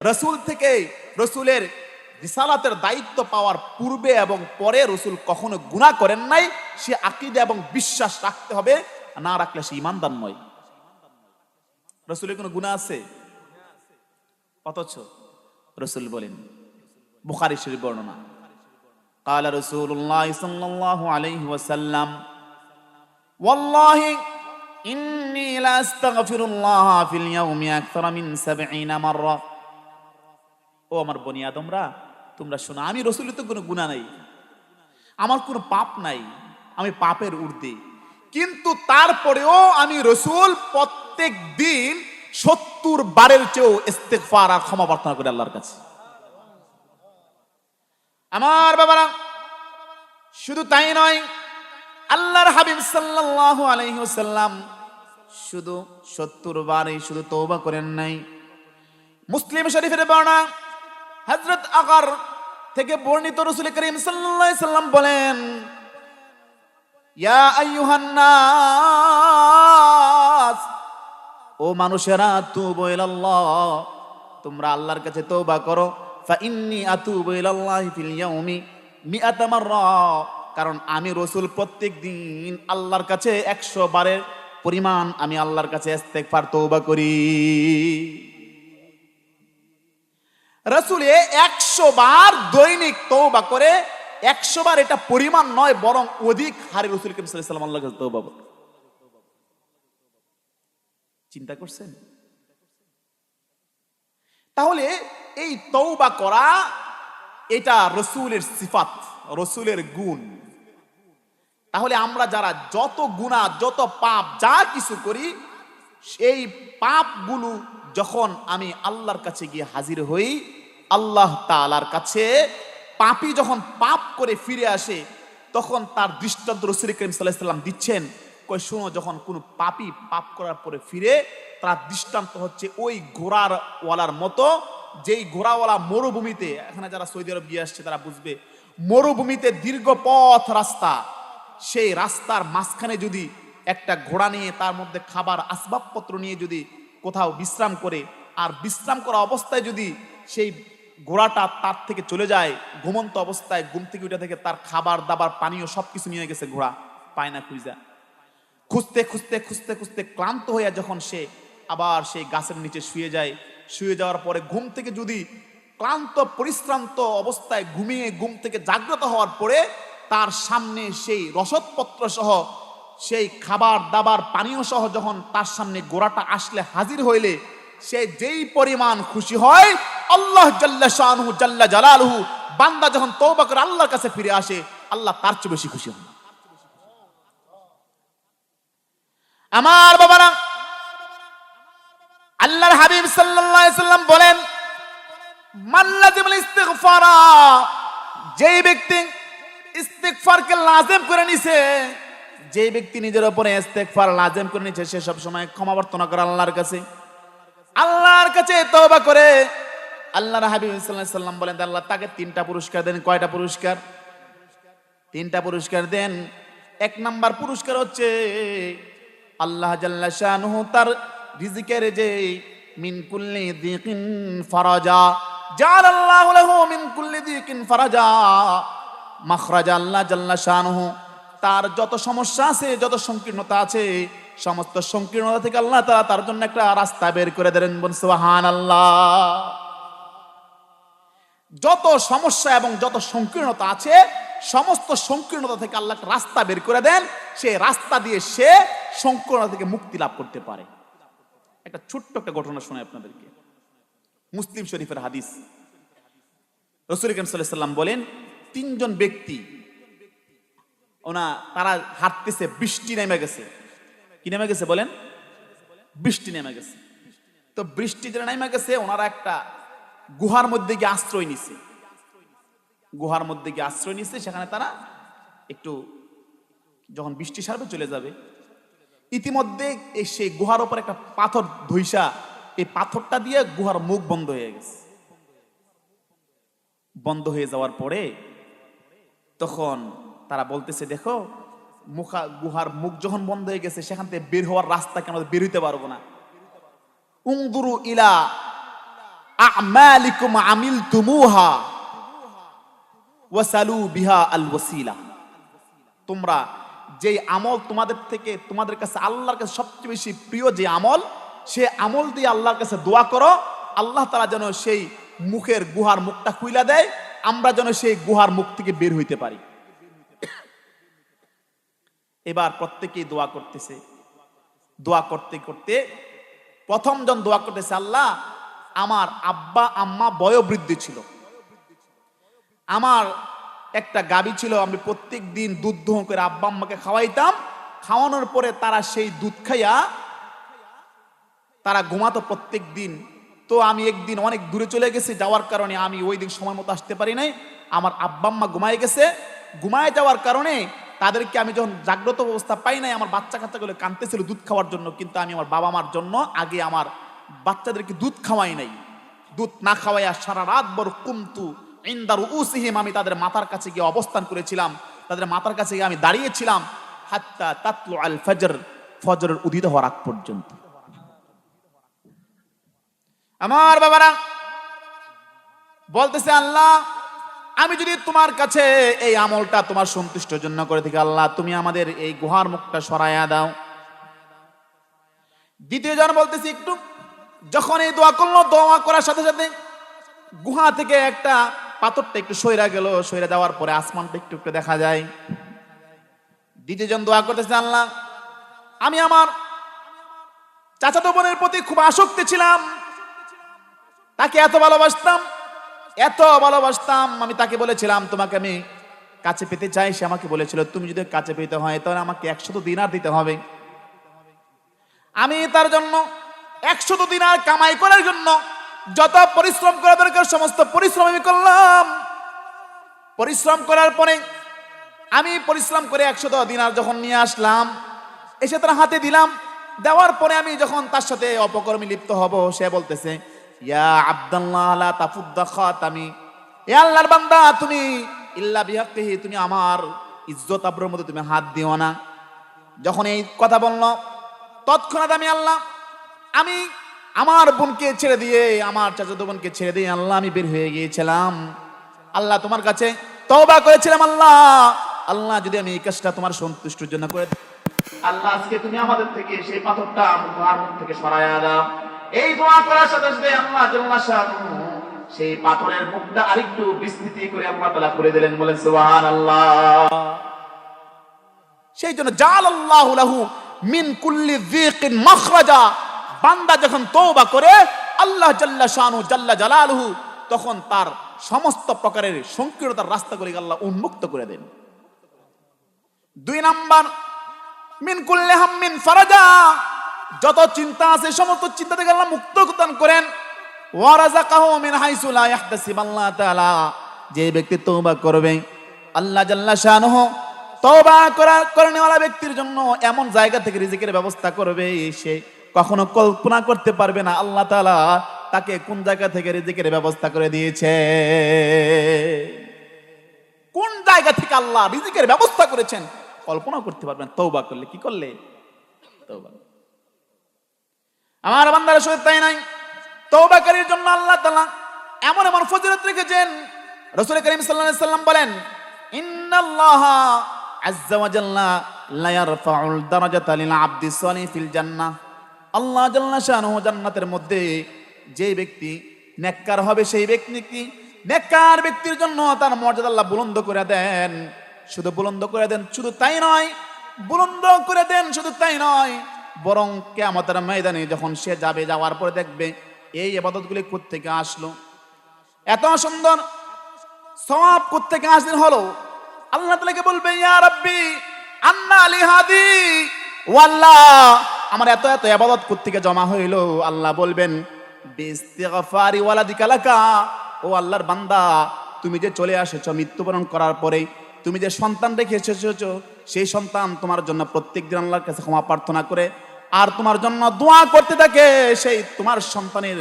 রসুল থেকে রসুলের রিসালাতের দায়িত্ব পাওয়ার পূর্বে এবং পরে রসুল কখনো গুণা করেন নাই সে আকিদা এবং বিশ্বাস রাখতে হবে না রাখলে সে ইমানদার নয় রসুলের কোনো গুণা আছে অথচ রসুল বলেন বুখারি শরীফ বর্ণনা قال رسول الله صلى الله عليه وسلم والله إني لا أستغفر الله في اليوم أكثر من سبعين مرة ও আমার বনি আদমরা, তোমরা শোনো, আমি রসুলের তো কোনো গুণা নাই। আমার কোনো পাপ নাই, আমি পাপের ঊর্ধ্বে। কিন্তু তারপরেও আমি রসুল প্রত্যেক দিন সত্তর বারের চেয়েও ইস্তেগফার আর ক্ষমা প্রার্থনা করি আল্লাহর কাছে। আমার বাবারা, শুধু তাই নয়, আল্লাহর হাবিব সাল্লাল্লাহু আলাইহি ওয়াসাল্লাম শুধু সত্তর বারে শুধু তওবা করেন নাই। মুসলিম শরীফের বর্ণনা হযরত আকার থেকে বর্ণিত রসুল করিম সাল্লাম বলেন, ইয়া ও মানুষেরা, তুবু ইলাল্লাহ, তোমরা আল্লাহর কাছে তওবা করো। কারণ আমি রসুল প্রত্যেক দিন আল্লাহর কাছে একশো বারের পরিমাণ আমি আল্লাহর কাছে ইস্তেগফার, তওবা করি। রসুল একশো বার দৈনিক তৌবা করে, একশো বার এটা পরিমাণ নয়, বরং অধিক হারে রসুল তৌবা। চিন্তা করছেন তাহলে এই তৌবা করা, এটা রসুলের সিফাত, রসুলের গুণ তাহলে আমরা যারা যত গুণা যত পাপ, যা কিছু করি, সেই পাপগুলো যখন আমি আল্লাহর কাছে গিয়ে হাজির হই আল্লাহ তালার কাছে পাপি যখন পাপ করে ফিরে আসে, তখন তার দৃষ্টান্ত রসুল করিম সাল্লাহ সাল্লাম দিচ্ছেন কই শোনো, যখন কোনো পাপি পাপ করার পরে ফিরে, তার দৃষ্টান্ত হচ্ছে ওই ঘোড়ার ওয়ালার মতো, যেই ঘোড়াওয়ালা মরুভূমিতে, এখানে যারা সৌদি আরব গিয়ে আসছে, তারা বুঝবে, মরুভূমিতে দীর্ঘ পথ রাস্তা, সেই রাস্তার মাঝখানে যদি একটা ঘোড়া নিয়ে তার মধ্যে খাবার আসবাবপত্র নিয়ে যদি কোথাও বিশ্রাম করে, আর বিশ্রাম করা অবস্থায় যদি সেই ঘোড়াটা তার থেকে চলে যায়, ঘুমন্ত অবস্থায় ঘুম থেকে উঠে থেকে তার খাবার, দাবার, পানীয় সবকিছু নিয়ে গেছে ঘোড়া, পায় না খুঁজা। খুঁজতে খুঁজতে খুঁজতে খুঁজতে ক্লান্ত হইয়া যখন সে আবার সেই গাছের নিচে শুয়ে যায়, শুয়ে যাওয়ার পরে ঘুম থেকে যদি ক্লান্ত, পরিশ্রান্ত অবস্থায় ঘুমিয়ে ঘুম থেকে জাগ্রত হওয়ার পরে তার সামনে সেই রসদপত্র সহ, সেই খাবার, দাবার, পানীয় সহ যখন তার সামনে গোড়াটা আসলে হাজির হইলে সে যেই পরিমাণ খুশি হয়, আল্লাহ জাল্লা শাহু জাল্লা জালালহু, বান্দা যখন তৌবা করে আল্লাহর কাছে ফিরে আসে, আল্লাহ তার চেয়ে বেশি খুশি হন। আমার বাবারা, আল্লাহর হাবিব সাল্লাম বলেন যেই ব্যক্তি লাজিম করে নিছে ব্যক্তি নিজের উপরে লাজিম করে নিছে, সে সব সময় ক্ষমা প্রার্থনা করে আল্লাহর কাছে। আল্লাহর কাছে তবা করে আল্লাহর হাবিব সাল্লাম বলেন, আল্লাহ, তাকে তিনটা পুরস্কার দেন। কয়টা পুরস্কার? তিনটা পুরস্কার দেন। এক নাম্বার পুরস্কার হচ্ছে আল্লাহ জাল্লা তার রিজিকের যে মিন কুল্লি দিকিন ফারাজা, জাল আল্লাহ লাহু মিন কুল্লি দিকিন ফারাজা, মাখরাজা আল্লাহ জাল্লা শাহু তার যত সমস্যা আছে, যত সংকীর্ণতা আছে সমস্ত সংকীর্ণতা থেকে আল্লাহ তাআলা তার জন্য একটা রাস্তা বের করে দেন বল সুবহানাল্লাহ। যত সমস্যা এবং যত সংকীর্ণতা আছে, সমস্ত সংকীর্ণতা থেকে আল্লাহ রাস্তা বের করে দেন। সেই রাস্তা দিয়ে সে সংকীর্ণতা থেকে মুক্তি লাভ করতে পারে। একটা ছোট্ট একটা ঘটনা শোনায় আপনাদেরকে। মুসলিম শরীফের হাদিস। রসুল সাল্লাম বলেন, তিনজন ব্যক্তি, ওনা তারা হাঁটতেছে, বৃষ্টি নেমে গেছে। কি নেমে গেছে বলেন? বৃষ্টি নেমে গেছে। তো বৃষ্টি যেটা নেমে গেছে, ওনারা একটা গুহার মধ্যে গিয়ে আশ্রয় নিছে। গুহার মধ্যে গিয়ে আশ্রয় নিছে, সেখানে তারা একটু যখন বৃষ্টি সারবে চলে যাবে। ইতিমধ্যে সেই গুহার উপর একটা পাথর ধইসা, এই পাথরটা দিয়ে গুহার মুখ বন্ধ হয়ে গেছে। বন্ধ হয়ে যাওয়ার পরে তখন তারা বলতেছে, দেখো মুখা গুহার মুখ যখন বন্ধ হয়ে গেছে, সেখান থেকে বের হওয়ার রাস্তা কেন বের হইতে পারব না? উংদুরু ইলা আমালিকুম আমিলতুমুহা ওয়াসালু বিহা আল ওয়াসিলা তোমরা যে আমল তোমাদের থেকে, তোমাদের কাছে আল্লাহর কাছে সবচেয়ে বেশি প্রিয় যে আমল, সে আমল দিয়ে আল্লাহর কাছে দোয়া করো। আল্লাহ তারা যেন সেই মুখের গুহার মুখটা খুইলা দেয়, আমরা যেন সেই গুহার মুখ থেকে বের হইতে পারি। এবার প্রত্যেকেই দোয়া করতেছে। দোয়া করতে করতে প্রথম জন দোয়া করতেছে, আল্লাহ, আমার আব্বা, আম্মা বয়োবৃদ্ধি ছিল। আমার একটা গাবি ছিল, আমি প্রত্যেক দিন দুধ দোহ করে আব্বা, আম্মাকে খাওয়াইতাম। খাওয়ানোর পরে তারা সেই দুধ খাইয়া তারা ঘুমাতো প্রত্যেক দিন তো আমি একদিন অনেক দূরে চলে গেছি, যাওয়ার কারণে আমি ওই দিন সময় মতো আসতে পারি নাই। আমার আব্বা, আম্মা ঘুমায় গেছে। ঘুমায় যাওয়ার কারণে তাদেরকে আমি যখন জাগ্রত অবস্থা পাই নাই, আমার বাচ্চা কাচ্চাগুলো কাঁদতেছিল দুধ খাওয়ার জন্য, কিন্তু আমি আমার বাবা মার জন্য আগে আমার বাচ্চাদেরকে দুধ খাওয়াই নাই। দুধ না খাওয়াইয়া সারা রাত বড় কুমতু ইন্দার উসিহিম আমি তাদের মাথার কাছে গিয়ে অবস্থান করেছিলাম। তাদের মাথার কাছে গিয়ে আমি দাঁড়িয়েছিলাম। হাত্তা তাতলু আল ফজর, ফজরের উদিত হওয়ার আগ পর্যন্ত। আমার বাবারা, বলতেছে আল্লাহ আমি যদি তোমার কাছে এই আমলটা তোমার সন্তুষ্টর জন্য করে থাকি, আল্লাহ, তুমি আমাদের এই গুহার মুখটা সরাইয়া দাও। দ্বিতীয় জন বলতেছি, একটু, যখন এই দোয়া করল, দোয়া করার সাথে সাথে গুহা থেকে একটা পাথরটা একটু সইরা গেল, সইরা যাওয়ার পরে আসমানটা একটু একটু দেখা যায়। দ্বিতীয় জন দোয়া করতেছে, আল্লাহ, আমি আমার চাচাতো বোনের প্রতি খুব আসক্তি ছিলাম, তাকে এত ভালোবাসতাম এত ভালোবাসতাম, আমি তাকে বলেছিলাম, তোমাকে আমি কাছে পেতে চাই। সে আমাকে বলেছিল, তুমি যদি কাছে পেতে হয়, তাহলে আমাকে একশত দিনার দিতে হবে। আমি তার জন্য একশত দিনার কামাই করার জন্য যত পরিশ্রম করা দরকার, সমস্ত পরিশ্রম আমি করলাম। পরিশ্রম করার পরে আমি পরিশ্রম করে একশত দিনার যখন নিয়ে আসলাম, এসে তার হাতে দিলাম। দেওয়ার পরে আমি যখন তার সাথে অপকর্মে লিপ্ত হব, সে বলতেছে ইয়া আব্দুল্লাহ লা তাফুদ্দা খাতামি। এ আল্লাহর বান্দা, তুমি ইল্লা বিহাক্কিহি, তুমি আমার ইজ্জত আবরুর মধ্যে তুমি হাত দিও না। যখন এই কথা বলল, তৎক্ষণাৎ আমি আল্লাহ, আমি আমার বোনকে ছেড়ে দিয়ে, আমার চাচাতো বোনকে ছেড়ে দিয়ে আল্লাহ, আমি বের হয়ে গিয়েছিলাম। আল্লাহ তোমার কাছে তওবা করেছিলাম আল্লাহ। আল্লাহ যদি আমি এই কাজটা তোমার সন্তুষ্টির জন্য করে আল্লাহ, আজকে তুমি আমাদের থেকে সেই পাথরটা আমার থেকে সরাইয়া দাও। এই দোয়া করার সাথে সাথে আল্লাহ জাল্লা সেই পাথরের মুখটা আরেকটু বিস্তৃতি করে আল্লাহ তাআলা করে দিলেন, বলেন, সুবহানাল্লাহ। সেই জন্য জাল আল্লাহ লাহু মিন কুল্লি বান্দা যখন করে, আল্লাহ জাল্লা শানু জাল্লা জালালহু, তখন তার সমস্ত প্রকারের সংকীর্ণতার রাস্তা করে আল্লাহ উন্মুক্ত করে দেন। দুই নাম্বার, মিন কুল্লি হাম্মিন ফারাজা। যত চিন্তা আছে, সমস্ত চিন্তা থেকে আল্লাহ মুক্ত দান করেন যে ব্যক্তি তওবা করবে, আল্লাহ জাল্লা শানুহু তওবা করা করেনেওয়ালা ব্যক্তির জন্য এমন জায়গা থেকে রিজিকের ব্যবস্থা করবে, সে কখনো কল্পনা করতে পারবে না। আল্লাহ তাআলা তাকে কোন জায়গা থেকে রিজিকের ব্যবস্থা করে দিয়েছে? কোন জায়গা থেকে আল্লাহ রিজিকের ব্যবস্থা করেছেন? কল্পনা করতে পারবেন তওবা করলে কি করলে? তওবা। আমার বান্দারা শুধু তাই নাই। তওবাকারীর জন্য আল্লাহ তাআলা এমন এমন ফজিলত রেখেছেন। রাসূল করিম আলাইহি সাল্লাম বলেন, ইন্নাল্লাহা আজ্জা ওয়া জাল্লা লা ইয়ারফাউল দারাজাতা লিল আবদি সালিহ ফিল জান্নাহ। আল্লাহ জাল্লা শানুহু জান্নাতের মধ্যে যে ব্যক্তি নেককার হবে, সেই ব্যক্তি কি? নেককার ব্যক্তির জন্য তার মর্যাদা আল্লাহ বুলন্দ করে দেন। শুধু বুলন্দ করে দেন শুধু তাই নয়, বুলন্দ করে দেন শুধু তাই নয়। বরং কে কেয়ামতের ময়দানে যখন সে যাবে, যাওয়ার পরে দেখবে এই আবাদতগুলি কোত্থেকে আসলো। এত সুন্দর সব কোত্থেকে আসদিন হলো। আল্লাহ তালাকে বলবে, ইয়া রাব্বি, আন্না আলি হাদি ওয়াল্লাহ আমার এত এত আবাদত কোত্থেকে জমা হইল? আল্লাহ বলবেন, বিস্তিগফারি ওয়ালাদিকা লাকা। ও আল্লাহর বান্দা, তুমি যে চলে আসেছো মৃত্যুবরণ করার পরে, তুমি যে সন্তান রেখে এসেছ, সেই সন্তান তোমার জন্য প্রত্যেক দিন আল্লাহর কাছে ক্ষমা প্রার্থনা করে আর তোমার জন্য দোয়া করতে থাকে, সেই তোমার সন্তানের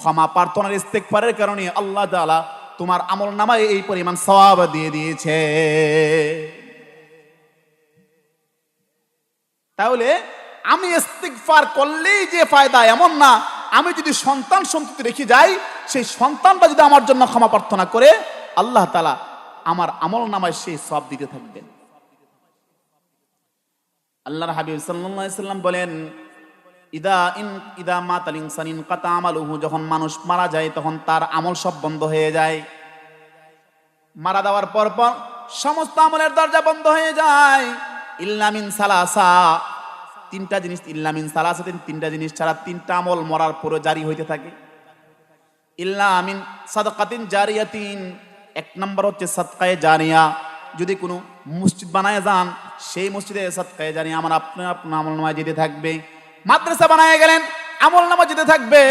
ক্ষমা প্রার্থনার ইস্তেকবারের কারণে আল্লাহ তাআলা তোমার আমল নামায় এই পরিমাণ সওয়াব দিয়ে দিয়েছে। তাহলে আমি ইস্তিগফার করলেই যে ফায়দা এমন না, আমি যদি সন্তান সন্ততি রেখে যাই, সেই সন্তানটা যদি আমার জন্য ক্ষমা প্রার্থনা করে, আল্লাহ তালা আমার আমল নামায় সেই সব দিতে থাকবেন। আল্লাহর হাবিব সাল্লাম বলেন, ইদা ইন, ইদা মাতাল ইনসানিন কাতা আমালুহু যখন মানুষ মারা যায়, তখন তার আমল সব বন্ধ হয়ে যায়। মারা দেওয়ার পর পর সমস্ত আমলের দরজা বন্ধ হয়ে যায়। ইল্লামিন সালাসা। তিনটা জিনিস ইল্লামিন সালাসা তিন তিনটা জিনিস ছাড়া তিনটা আমল মরার পরে জারি হইতে থাকে। ইল্লা আমিন সাদকাতিন জারিয়াতিন। এক নম্বর হচ্ছে সাদকায়ে জারিয়া। যদি কোনো মসজিদ বানায় যান, সেই মসজিদে সাদকায়ে জারিয়া আমার আপনার আপনার আমল নামায় যেতে থাকবে। মাদ্রাসা বানায় গেলেন, আমল নামা যেতে থাকবে।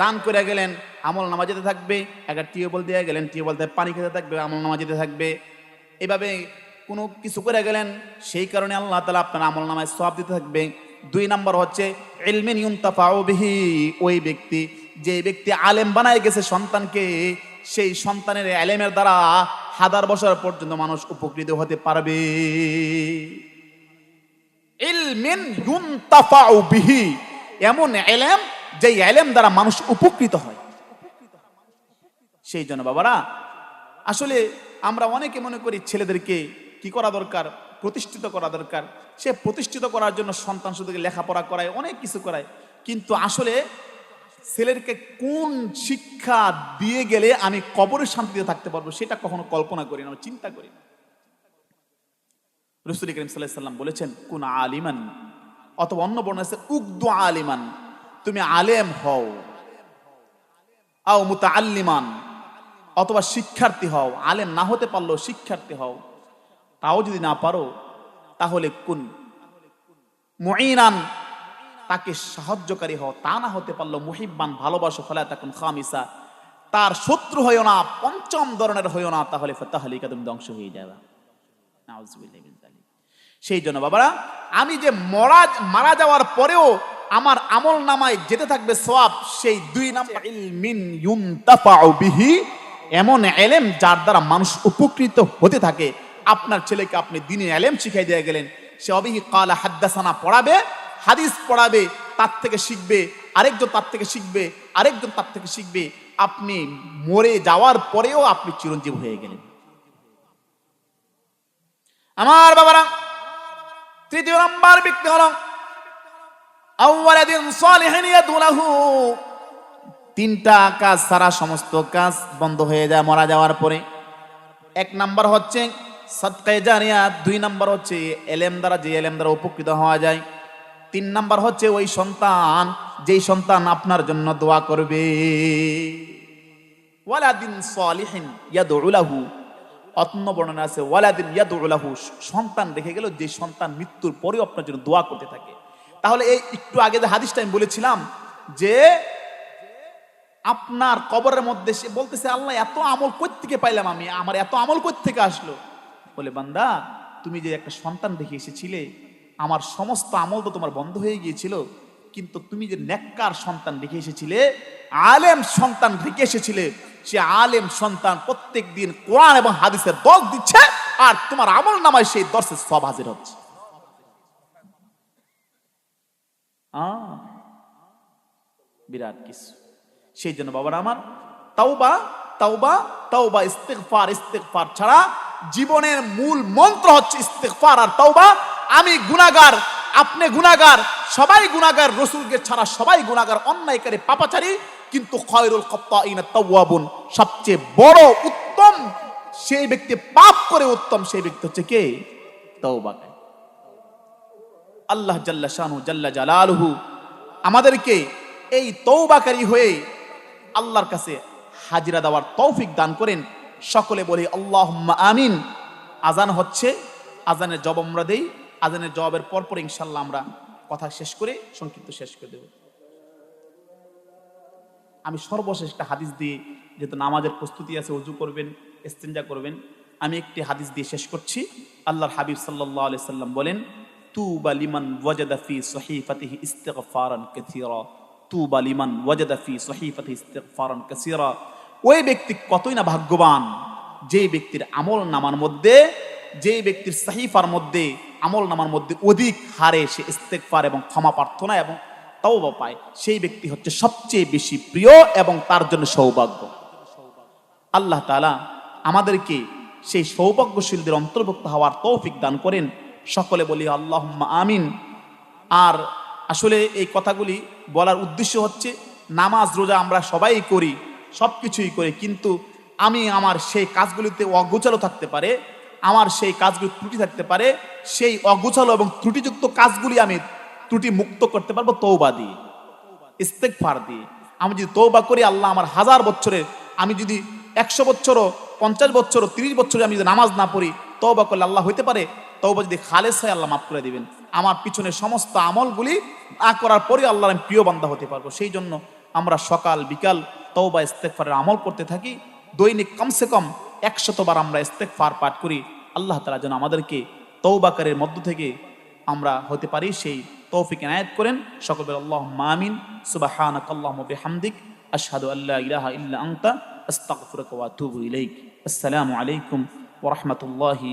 দান করে গেলেন, আমল নামা যেতে থাকবে। একটা টিউবওয়েল দিয়ে গেলেন টিউবওয়েল দিয়ে পানি খেতে থাকবে, আমল নামা যেতে থাকবে। এভাবে কোনো কিছু করে গেলেন, সেই কারণে আল্লাহ তালা আপনার আমল নামায় সব দিতে থাকবে। দুই নম্বর হচ্ছে, ইলমিন ইউনতাফাউ বিহি, ওই ব্যক্তি, যে ব্যক্তি আলেম বানায় গেছে সন্তানকে, সেই সন্তানের আলেমের দ্বারা হাজার বছর পর্যন্ত মানুষ উপকৃত হতে পারবে। এমন এলেম যে এলেম দ্বারা মানুষ উপকৃত হয়। সেই জন্য বাবারা, আসলে আমরা অনেকে মনে করি ছেলেদেরকে কি করা দরকার? প্রতিষ্ঠিত করা দরকার। সে প্রতিষ্ঠিত করার জন্য সন্তান শুধুকে লেখাপড়া করায়, অনেক কিছু করায়। কিন্তু আসলে ছেলেরকে কোন শিক্ষা দিয়ে গেলে আমি কবরের শান্তিতে থাকতে পারব সেটা কখনো কল্পনা করি না চিন্তা করি না। রসুল করিম সাল্লাম বলেছেন, কোন আলিমান অথবা অন্য বর্ণ আছে, উগ্দু আলিমান তুমি আলেম হও আও মুতা আল্লিমান অথবা শিক্ষার্থী হও আলেম না হতে পারলেও শিক্ষার্থী হও তাও যদি না পারো, তাহলে কোন মুইনান তাকে সাহায্যকারী হও, তা না হতে পারল মুহিব্বান ভালোবাসো, ফলে তখন খামিসা। তার শত্রু হইও না, পঞ্চম ধরনের হইও না, তাহলে ফতাহলিকা তুমি ধ্বংস হয়ে যাবে। সেই জন্য বাবারা, আমি যে মরা, মারা যাওয়ার পরেও আমার আমল নামায় যেতে থাকবে সওয়াব, সেই দুই নাম্বার এমন এলেম যার দ্বারা মানুষ উপকৃত হতে থাকে। আপনার ছেলেকে আপনি দিনে এলেম শিখাই দিয়ে গেলেন। সে অবিহি কালা হাদ্দাসানা পড়াবে হাদিস পড়াবে, তার থেকে শিখবে, আরেকজন তার থেকে শিখবে, আরেকজন তার থেকে শিখবে। আপনি মরে যাওয়ার পরেও আপনি চিরঞ্জীব হয়ে গেলেন। আমার বাবারা, তৃতীয় নম্বর ব্যক্তি হল তিনটা কাজ সারা সমস্ত কাজ বন্ধ হয়ে যায় মারা যাওয়ার পরে। এক নাম্বার হচ্ছে সৎকায় জারিয়া, দুই নাম্বার হচ্ছে এলেম দ্বারা যে এলেম দ্বারা উপকৃত হওয়া যায়। তিন নাম্বার হচ্ছে ওই সন্তান, যেই সন্তান আপনার জন্য দোয়া করবে। ওয়ালাদিন সালিহিন ইয়াদুলাহু অন্য বর্ণনা আছে, ওয়ালাদিন ইয়াদুলাহু সন্তান রেখে গেল, যে সন্তান মৃত্যুর পরেও আপনার জন্য দোয়া করতে থাকে। তাহলে এই একটু আগে যে হাদিসটা আমি বলেছিলাম, যে আপনার কবরের মধ্যে সে বলতেছে, আল্লাহ, এত আমল থেকে পাইলাম আমি? আমার এত আমল থেকে আসলো? বলে, বান্দা, তুমি যে একটা সন্তান দেখে এসেছিলে আমার সমস্ত আমল তো তোমার বন্ধ হয়ে গিয়েছিল, কিন্তু তুমি যে নেককার সন্তান রেখে এসেছিলে, আলেম সন্তান রেখে এসেছিলে, সে আলেম সন্তান প্রত্যেক দিন কোরআন এবং হাদিসের দশ দিচ্ছে, আর তোমার আমল নামায় সেই দর্শের সব হাজির হচ্ছে। বিরাট কিছু। সেই জন্য বাবারা আমার, তাওবা তাওবা তাওবা, ইস্তেগফার ইস্তেকফার ছাড়া জীবনের মূল মন্ত্র হচ্ছে ইস্তেকফার আর তাওবা আমি গুনাহগার, আপনি গুনাহগার, সবাই গুনাহগার, রসুলকে ছাড়া সবাই গুনাহগার, অন্যায়কারী, পাপাচারী, কিন্তু খয়রুল তাওয়াবুন, সবচেয়ে বড় উত্তম, সেই ব্যক্তি পাপ করে উত্তম, সেই ব্যক্তি হচ্ছে কে? আল্লাহ জাল্লা শানু জাল্লা জালালহু, আমাদেরকে এই তৌবাকারী হয়ে আল্লাহর কাছে হাজিরা দেওয়ার তৌফিক দান করেন। সকলে বলি আল্লাহ আমিন। আজান হচ্ছে, আজানের জব আমরা দেই। আজানের জবাবের পরপর ইনশাল্লাহ আমরা কথা শেষ করে, সংক্ষিপ্ত শেষ করে দেব। আমি সর্বশেষ একটা হাদিস দিয়ে যেহেতু নামাজের প্রস্তুতি আছে, উজু করবেন, ইস্তেঞ্জা করবেন, আমি একটি হাদিস দিয়ে শেষ করছি। আল্লাহর হাবিব সাল্লাহ আলি সাল্লাম বলেন, তুবা লিমান ওয়াজাদা ফি সহিফাতিহি ইস্তিগফারান কাসীরা। তুবা লিমান ওয়াজাদা ফি সহিফাতিহি ইস্তিগফারান কাসীরা। ওই ব্যক্তি কতই না ভাগ্যবান যে ব্যক্তির আমল নামার মধ্যে যে ব্যক্তির সাহিফার মধ্যে আমল নামার মধ্যে অধিক হারে সে ইস্তেগফার এবং ক্ষমা প্রার্থনা এবং তওবা পায়। সেই ব্যক্তি হচ্ছে সবচেয়ে বেশি প্রিয় এবং তার জন্য সৌভাগ্য। আল্লাহ তাআলা আমাদেরকে সেই সৌভাগ্যশীলদের অন্তর্ভুক্ত হওয়ার তৌফিক দান করেন। সকলে বলি আল্লাহ আমিন। আর আসলে এই কথাগুলি বলার উদ্দেশ্য হচ্ছে, নামাজ, রোজা আমরা সবাই করি সব কিছুই করি, কিন্তু আমি আমার সেই কাজগুলিতে অগোচালো থাকতে পারে আমার সেই কাজগুলি ত্রুটি থাকতে পারে, সেই অগোছালো এবং ত্রুটিযুক্ত কাজগুলি আমি ত্রুটি মুক্ত করতে পারব তৌবা দিয়ে ইস্তেক ফার দিয়ে। আমি যদি তৌবা করি, আল্লাহ আমার হাজার বছরের, আমি যদি একশো বছরও, পঞ্চাশ বছরও, তিরিশ বছরে আমি যদি নামাজ না পড়ি তৌবা করলে আল্লাহ হইতে পারে? তৌবা যদি খালেস হয়, আল্লাহ মাফ করে দিবেন। আমার পিছনে সমস্ত আমলগুলি না করার পরে আল্লাহর আমি প্রিয় বান্দা হতে পারব। সেই জন্য আমরা সকাল, বিকাল তৌবা ইস্তেকফারের আমল করতে থাকি। দৈনিক কমসে কম একশতবার আমরা ইস্তেকফার পাঠ করি। আল্লাহ তালা যেন আমাদেরকে তৌবাকারের মধ্য থেকে আমরা হতে পারি, সেই তৌফিক এনায়ত করেন। সকল বলে আল্লাহ মামিন সুবাহিক আশহাদু আল্লাহ ইলাহা আসসালামু আলাইকুম ওয়া রাহমাতুল্লাহি